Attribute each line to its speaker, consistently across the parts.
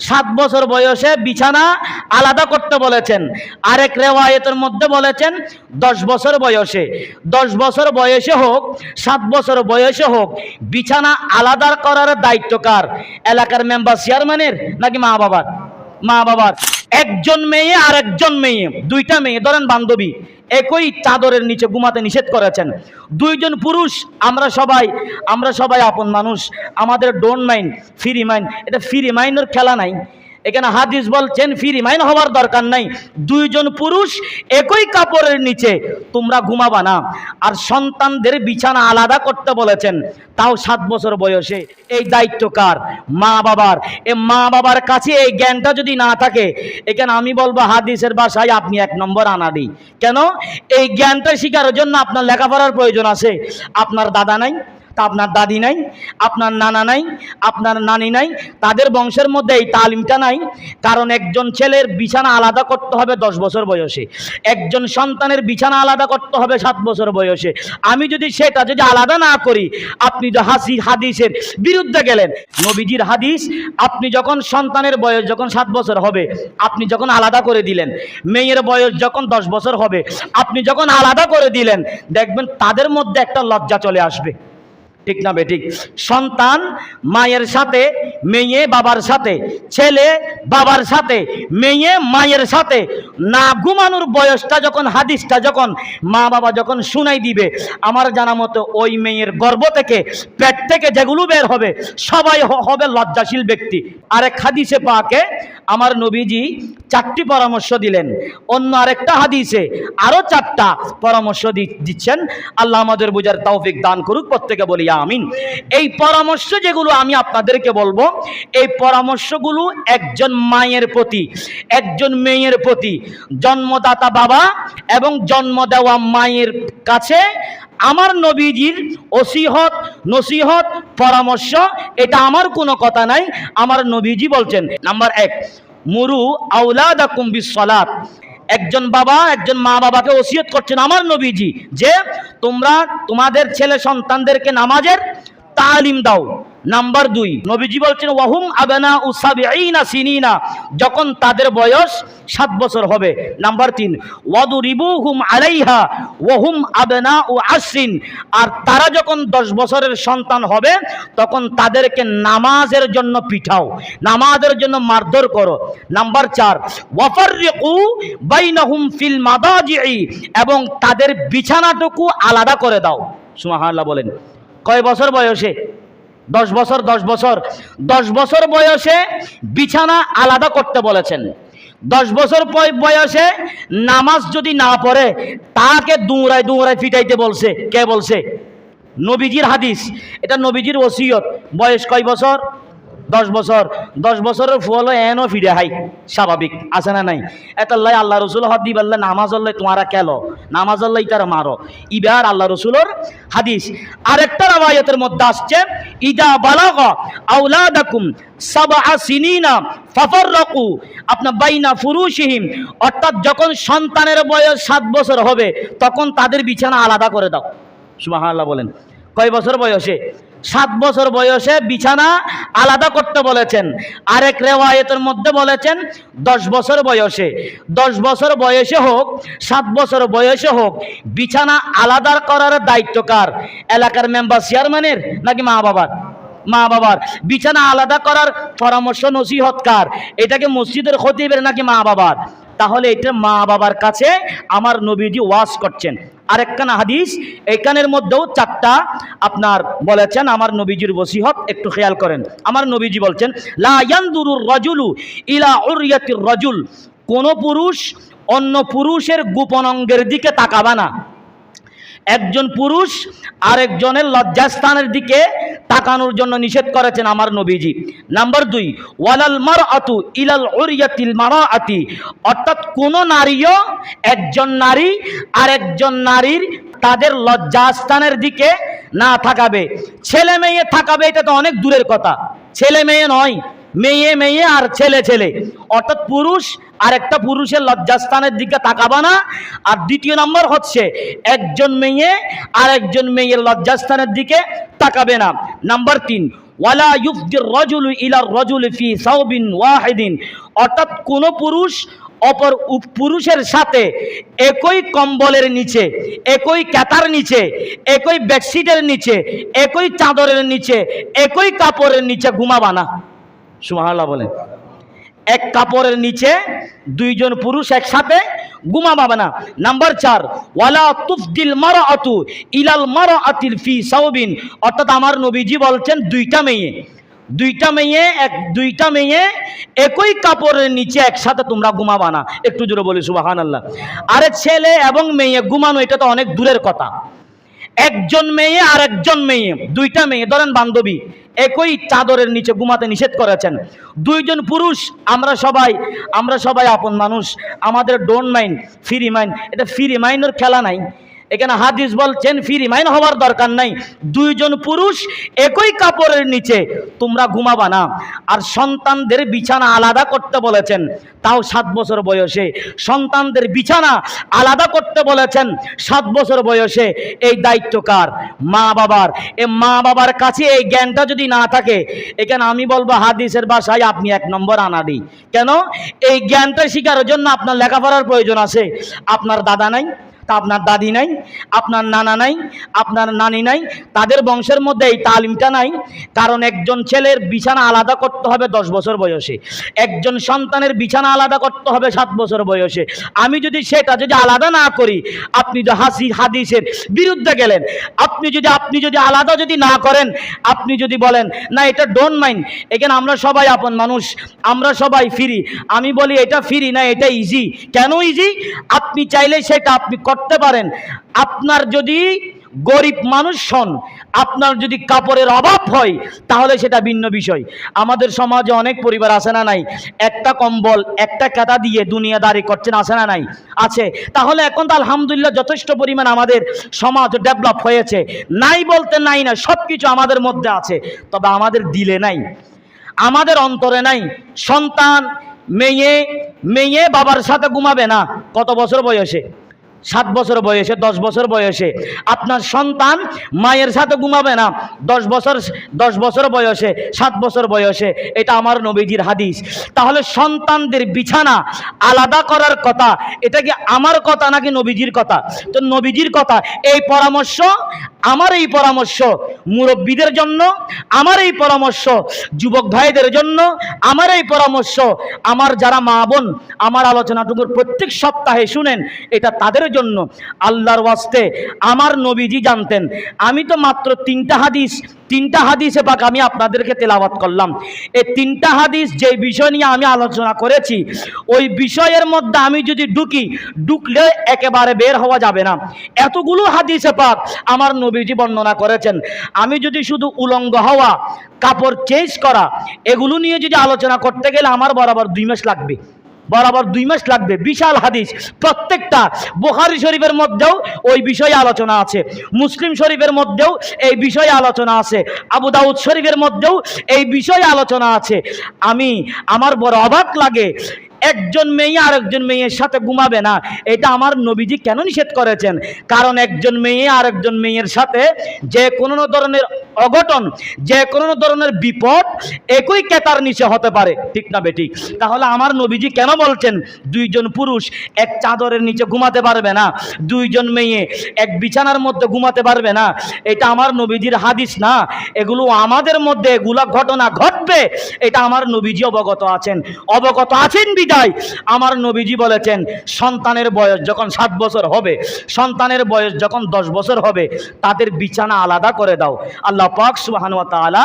Speaker 1: সাত বছর বয়সে বিছানা আলাদা করতে বলেছেন। আরেক রেওয়ায়তের মধ্যে বলেছেন, দশ বছর বয়সে। দশ বছর বয়সে হোক, সাত বছর বয়সে হোক, বিছানা আলাদা করার দায়িত্ব কার? এলাকার মেম্বার চেয়ারম্যানের নাকি মা বাবার মা বাবার একজন মেয়ে আর একজন মেয়ে, দুইটা মেয়ে। ধরেন বান্ধবী, একই চাদরের নিচে ঘুমাতে নিষেধ করেছেন। দুইজন পুরুষ, আমরা সবাই আমরা সবাই আপন মানুষ। আমাদের ডোন্ট মাইন্ড ফ্রি মাইন্ড এটা ফ্রি মাইন্ডের খেলা নাই। এখানে হাদিস বলছেন, ফ্রি মাইন্ড হওয়ার দরকার নাই। দুইজন পুরুষ একই কাপড়ের নিচে, তোমরা ঘুমাবা না। আর সন্তানদের বিছানা আলাদা করতে বলেছেন, তাও সাত বছর বয়সে। এই দায়িত্ব কার? মা বাবার। এ মা বাবার কাছে এই জ্ঞানটা যদি না থাকে, এখানে আমি বলব, হাদিসের বাসায় আপনি এক নম্বর আনা দিই কেন? এই জ্ঞানটা শেখার জন্য আপনার লেখাপড়ার প্রয়োজন আছে। আপনার দাদা নাই তা আপনার দাদি নাই, আপনার নানা নাই, আপনার নানি নাই, তাদের বংশের মধ্যে এই তালিমটা নাই। কারণ একজন ছেলের বিছানা আলাদা করতে হবে দশ বছর বয়সে। একজন সন্তানের বিছানা আলাদা করতে হবে সাত বছর বয়সে। আমি যদি সেটা যদি আলাদা না করি, আপনি তো হাসি হাদিসের বিরুদ্ধে গেলেন, নবীজির হাদিস, আপনি যখন সন্তানের বয়স যখন সাত বছর হবে, আপনি যখন আলাদা করে দিলেন, মেয়ের বয়স যখন দশ বছর হবে, আপনি যখন আলাদা করে দিলেন, দেখবেন তাদের মধ্যে একটা লজ্জা চলে আসবে। ঠিক না বেঠিক? সন্তান মায়ের সাথে, মেয়ে বাবার সাথে, ছেলে বাবার সাথে, মেয়ে মায়ের সাথে। না ঘুমানোর বয়সটা যখন, হাদিসটা যখন মা বাবা যখন শুনাই দিবে, আমার জানা মতো ওই মেয়ের গর্ভ থেকে, পেট থেকে যেগুলো বের হবে, সবাই হবে লজ্জাশীল ব্যক্তি। আরেক হাদিসে পাকে আমার নবীজি চারটি পরামর্শ দিলেন। অন্য আরেকটা হাদিসে আরও চারটা পরামর্শ দিচ্ছেন। আল্লাহ আমাদের বোঝার তৌফিক দান করুক, প্রত্যেকে বলি আমিন। এই পরামর্শ যেগুলো আমি আপনাদেরকে বলব, এই পরামর্শগুলো একজন মায়ের প্রতি, একজন মেয়ের প্রতি, জন্মদাতা বাবা এবং জন্ম দেওয়া মায়ের কাছে আমার নবীজির ওসিহত, নসিহত, পরামর্শ, এটা আমার কোনো কথা নাই, আমার নবীজি বলছেন। নাম্বার এক, মুরু আউলাদা কুম্বি সলাত একজন বাবা, একজন মা বাবাকে ওসিয়ত করছেন আমার নবীজি, যে তোমরা তোমাদের ছেলে সন্তানদেরকে নামাজের তালিম দাও। নাম্বার দুই, নবীজি বলছেন, ওয়াহুম আবেনা উসাবিনা সিনিনা যখন তাদের বয়স সাত বছর হবে। নাম্বার তিন ওয়াদু রিবু হুম আলাইহা ওহুম আবেনা ও আশ্রিন আর তারা যখন দশ বছরের সন্তান হবে, তখন তাদেরকে নামাজের জন্য পিঠাও, নামাজের জন্য মারধর করো। নাম্বার চার ওয়াফার ওয়াফারিকু বাইনাহুম ফিল মাদাজিই এবং তাদের বিছানাটুকু আলাদা করে দাও। সুবহানাল্লাহ বলেন। কয় বছর বয়সে? দশ বছর দশ বছর। দশ বছর বয়সে বিছানা আলাদা করতে বলেছেন। দশ বছর বয়সে নামাজ যদি না পড়ে, তাকে দুঁড়ায় দুঁড়ায় ফিটাইতে বলছে। কে বলছে? নবীজির হাদিস। এটা নবীজির ওসিয়ত। বয়স কয় বছর? দশ বছর, দশ বছরের ফল এনও ফিরে হাই, স্বাভাবিক, আছে না নাই? এত লাই আল্লাহ রসুল হদ বললে নামাজ আল্লাহ তোমারা কেল নামাজ আল্লাহ তারা মারো। ইবার আল্লাহ রসুলোর হাদিস, আরেকটা রাবায়তের মধ্যে আসছে, ইদা বালাগ আউলাদাকুম সাবআ সিনিনা ফাফাররাকু আপনার অর্থাৎ যখন সন্তানের বয়স সাত বছর হবে, তখন তাদের বিছানা আলাদা করে দাও। সুবহানাল্লাহ বলেন। কয় বছর বয়সে? সাত বছর বয়সে বিছানা আলাদা করতে বলেছেন। আরেক রেওয়ায়তের মধ্যে বলেছেন, দশ বছর বয়সে। দশ বছর বয়সে হোক, সাত বছর বয়সে হোক, বিছানা আলাদা করার দায়িত্ব কার? এলাকার মেম্বার চেয়ারম্যানের নাকি মা বাবার? মা বাবার। বিছানা আলাদা করার পরামর্শ নসিহতকার এটাকে মসজিদের খতিবের নাকি মা বাবার? তাহলে এটা মা বাবার কাছে আমার নবীজি ওয়াশ করছেন। আরেকখানা হাদিস, এইখানের মধ্যেও চারটা আপনার বলেছেন, আমার নবীজির বসিহত একটু খেয়াল করেন। আমার নবীজি বলছেন, লা রজুলু ইলা উরিয়াতির রজুল কোন পুরুষ অন্য পুরুষের গোপন অঙ্গের দিকে তাকাবা না। একজন পুরুষ আরেকজনের লজ্জাস্থানের দিকে তাকানোর জন্য নিষেধ করেছেন আমার নবীজি। নাম্বার দুই, ওয়ালাল মার আতু ইলাল ওরিয়াতিল মারা আতি অর্থাৎ কোন নারীও, একজন নারী আর একজন নারীর তাদের লজ্জাস্থানের দিকে না থাকাবে। ছেলে মেয়ে থাকাবে এটা তো অনেক দূরের কথা। ছেলে মেয়ে নয় মেয়ে মেয়ে আর ছেলে ছেলে। অর্থাৎ পুরুষ আর একটা পুরুষের লজ্জাস্থানের দিকে তাকাবা না। আর দ্বিতীয় নম্বর হচ্ছে, একজন মেয়ে আর একজন মেয়ের লজ্জাস্থানের দিকে তাকাবে না। নাম্বার তিন, ওয়ালা ইউফদির রজুলু ইলার রজুল ফি সাউবিন ওয়াহিদিন। অর্থাৎ কোন পুরুষ অপর পুরুষের সাথে একই কম্বলের নিচে, একই ক্যাতার নিচে, একই বেডশিটের নিচে, একই চাদরের নিচে, একই কাপড়ের নিচে ঘুমাবা না সুবহানাল্লাহ বলেন। এক কাপড়ের নিচে দুইজন পুরুষ একসাথে ঘুমাবে না। নাম্বার চার, ওয়ালা তুফদিল মারা আতু ইলাল মারা আতিল ফি সাউবিন অর্থাৎ আমার নবীজি বলছেন দুইটা মেয়ে। দুইটা মেয়ে, এক, দুইটা মেয়ে একই কাপড়ের নিচে একসাথে তোমরা ঘুমাবা না। একটু জোরে বলি সুবাহান আল্লাহ আরে ছেলে এবং মেয়ে, ঘুমানো এটা তো অনেক দূরের কথা। একজন মেয়ে আর একজন মেয়ে, দুইটা মেয়ে। ধরেন বান্ধবী, একই চাদরের নিচে ঘুমাতে নিষেধ করেছেন। দুইজন পুরুষ, আমরা সবাই আমরা সবাই আপন মানুষ। আমাদের ডোন মাইন্ড ফ্রি মাইন্ড এটা ফ্রি মাইন্ডের খেলা নাই। এখানে হাদিস বলছেন, ফ্রি মাইন্ড হওয়ার দরকার নাই। দুইজন পুরুষ একই কাপড়ের নিচে, তোমরা ঘুমাবা না। আর সন্তানদের বিছানা আলাদা করতে বলেছেন, তাও সাত বছর বয়সে। সন্তানদের বিছানা আলাদা করতে বলেছেন, সাত বছর বয়সে। এই দায়িত্ব কার? মা বাবার। এ মা বাবার কাছে এই জ্ঞানটা যদি না থাকে, এখানে আমি বলব হাদিসের বাসায় আপনি এক নম্বর আনাডি। কেন? এই জ্ঞানটা শিকারের জন্য আপনার লেখাপড়ার প্রয়োজন আছে। আপনার দাদা নাই তা আপনার দাদি নাই, আপনার নানা নাই, আপনার নানি নাই, তাদের বংশের মধ্যে এই তালিমটা নাই। কারণ একজন ছেলের বিছানা আলাদা করতে হবে দশ বছর বয়সে। একজন সন্তানের বিছানা আলাদা করতে হবে সাত বছর বয়সে। আমি যদি সেটা যদি আলাদা না করি, আপনি তো হাসি, হাদিসের বিরুদ্ধে গেলেন, আপনি যদি আপনি যদি আলাদা যদি না করেন, আপনি যদি বলেন, না, এটা ডোন্ট মাইন্ড এখানে আমরা সবাই আপন মানুষ, আমরা সবাই ফ্রি আমি বলি, এটা ফ্রি না, এটা ইজি কেন ইজি আপনি চাইলে সেটা আপনি করতে পারেন। আপনার যদি গরিব মানুষ হন, আপনার যদি কাপড়ের অভাব হয়, তাহলে সেটা ভিন্ন বিষয়। আমাদের সমাজে অনেক পরিবার আছে না নাই? একটা কম্বল, একটা কাটা দিয়ে দুনিয়া দুনিয়াদারি করছেন, আছে না নাই? আছে। তাহলে এখন তো আলহামদুলিল্লাহ যথেষ্ট পরিমাণ আমাদের সমাজ ডেভেলপ হয়েছে। নাই বলতে নাই না সব কিছু আমাদের মধ্যে আছে। তবে আমাদের দিলে নাই। আমাদের অন্তরে নাই। সন্তান, মেয়ে মেয়ে বাবার সাথে ঘুমাবে না। কত বছর বয়সে? সাত বছর বয়সে, দশ বছর বয়সে। আপনার সন্তান মায়ের সাথে ঘুমাবে না। দশ বছর দশ বছর বয়সে, সাত বছর বয়সে। এটা আমার নবীজির হাদিস। তাহলে সন্তানদের বিছানা আলাদা করার কথা, এটা কি আমার কথা নাকি নবীজির কথা? তো নবীজির কথা, এই পরামর্শ, আমার এই পরামর্শ, মুরব্বীদের জন্য, আমার এই পরামর্শ, যুবক ভাইদের জন্য, আমার এই পরামর্শ, আমার যারা মা বোন, আমার আলোচনাটুকুর প্রত্যেক সপ্তাহে শুনেন, এটা তাদের জন্য আল্লাহর ওয়াস্তে আমার নবীজি জানতেন। আমি তো মাত্র তিনটা হাদিস, তিনটা হাদিসে পাক আমি আপনাদেরকে তেলাওয়াত করলাম। এই তিনটা হাদিস যে বিষয় নিয়ে আমি আলোচনা করেছি, ওই বিষয়ের মধ্যে আমি যদি ঢুকি, ঢুকলে একেবারে বের হওয়া যাবে না। এতগুলো হাদিসে পাক আমার নবীজি বর্ণনা করেছেন। আমি যদি শুধু উলঙ্গ হওয়া, কাপড় চেঞ্জ করা, এগুলো নিয়ে যদি আলোচনা করতে গেলে আমার বরাবর দুই মাস লাগবে। বরাবর দুই মাস লাগবে। বিশাল হাদিস। প্রত্যেকটা বোহারি শরীফের মধ্যেও ওই বিষয়ে আলোচনা আছে। মুসলিম শরীফের মধ্যেও এই বিষয়ে আলোচনা আছে। আবু দাউদ শরীফের মধ্যেও এই বিষয়ে আলোচনা আছে। আমি, আমার বড় অবাক লাগে একজন মেয়ে আরেকজন মেয়ের সাথে ঘুমাবে না। এটা আমার নবীজি কেন নিষেধ করেছেন? কারণ একজন মেয়ে আরেকজন মেয়ের সাথে যে কোনো ধরনের অঘটন, যে কোনো ধরনের বিপদ একই কেতার নিচে হতে পারে। ঠিক না বেটি? তাহলে আমার নবীজি কেন বলছেন দুইজন পুরুষ এক চাদরের নিচে ঘুমাতে পারবে না, দুইজন মেয়ে এক বিছানার মধ্যে ঘুমাতে পারবে না? এটা আমার নবীজির হাদিস না। এগুলো আমাদের মধ্যে এগুলা ঘটনা ঘটবে। এটা আমার নবীজি অবগত আছেন। অবগত আছেন বিদায়। আমার নবীজি বলেছেন, সন্তানের বয়স যখন সাত বছর হবে, সন্তানের বয়স যখন দশ বছর হবে, তাদের বিছানা আলাদা করে দাও। আল্লাহ পাক সুবাহান তাআলা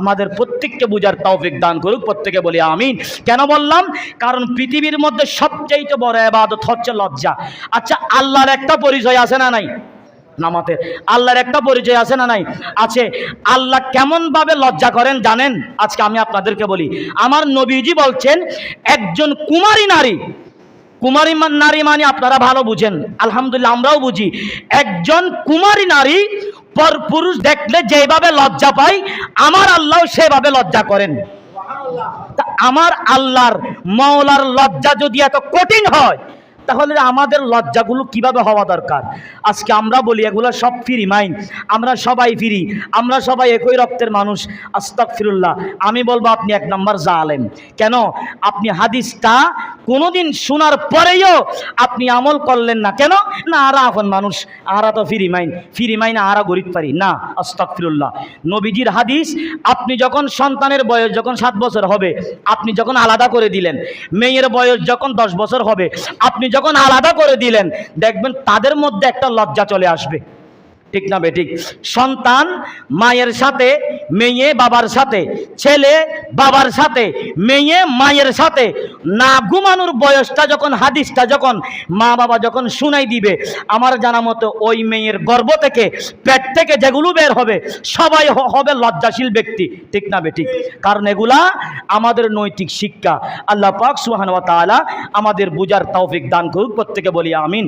Speaker 1: আমাদের প্রত্যেককে বুঝার তৌফিক দান করুক, প্রত্যেকে বলি আমিন। কেন বললাম? কারণ পৃথিবীর মধ্যে সবচেয়ে বড় এবাদত হচ্ছে লজ্জা। আচ্ছা আল্লাহর একটা পরিচয় আছে না নাই? নামাতে আল্লাহর একটা পরিচয় আছে না নাই? আছে। আল্লাহ কেমন ভাবে লজ্জা করেন জানেন? আজকে আমি আপনাদেরকে বলি, আমার নবীজি বলছেন, একজন কুমারী নারী। কুমারী নারী মানে আপনারা ভালো বুঝেন, আলহামদুলিল্লাহ আমরাও বুঝি। একজন কুমারী নারী পর পুরুষ দেখলে যেভাবে লজ্জা পায়, আমার আল্লাহ সেভাবে লজ্জা করেন। আমার আল্লাহর মৌলার লজ্জা যদি এত কঠিন হয় তাহলে আমাদের লজ্জাগুলো কীভাবে হওয়া দরকার? আজকে আমরা বলি, এগুলো সব ফিরি মাইন। আমরা সবাই ফিরি আমরা সবাই একই রক্তের মানুষ। আস্তাক ফিরুল্লাহ আমি বলব, আপনি এক নম্বর জালেম। কেন? আপনি হাদিসটা কোনোদিন শোনার পরেও আপনি আমল করলেন না। কেন? না, আরা এখন মানুষ আরা তো ফিরি মাইন। ফিরি মাইন আরা গরিব পারি। না আস্তাক ফিরুল্লাহ নবীজির হাদিস, আপনি যখন সন্তানের বয়স যখন সাত বছর হবে, আপনি যখন আলাদা করে দিলেন, মেয়ের বয়স যখন দশ বছর হবে, আপনি যখন আলাদা করে দিলেন দেখবেন তাদের মধ্যে একটা লজ্জা চলে আসবে। ঠিক না বেঠিক সন্তান মায়ের সাথে, মেয়ে বাবার সাথে, ছেলে বাবার সাথে, মেয়ে মায়ের সাথে। না ঘুমানোর বয়সটা যখন, হাদিসটা যখন মা বাবা যখন শুনাই দিবে, আমার জানা মতো ওই মেয়ের গর্ভ থেকে, পেট থেকে যেগুলো বের হবে, সবাই হবে লজ্জাশীল ব্যক্তি। ঠিক না বেঠিক কারণ এগুলা আমাদের নৈতিক শিক্ষা। আল্লাহ পাক সুহান তাআলা আমাদের বুজার তৌফিক দান করুক। প্রত্যেকে বলি আমিন।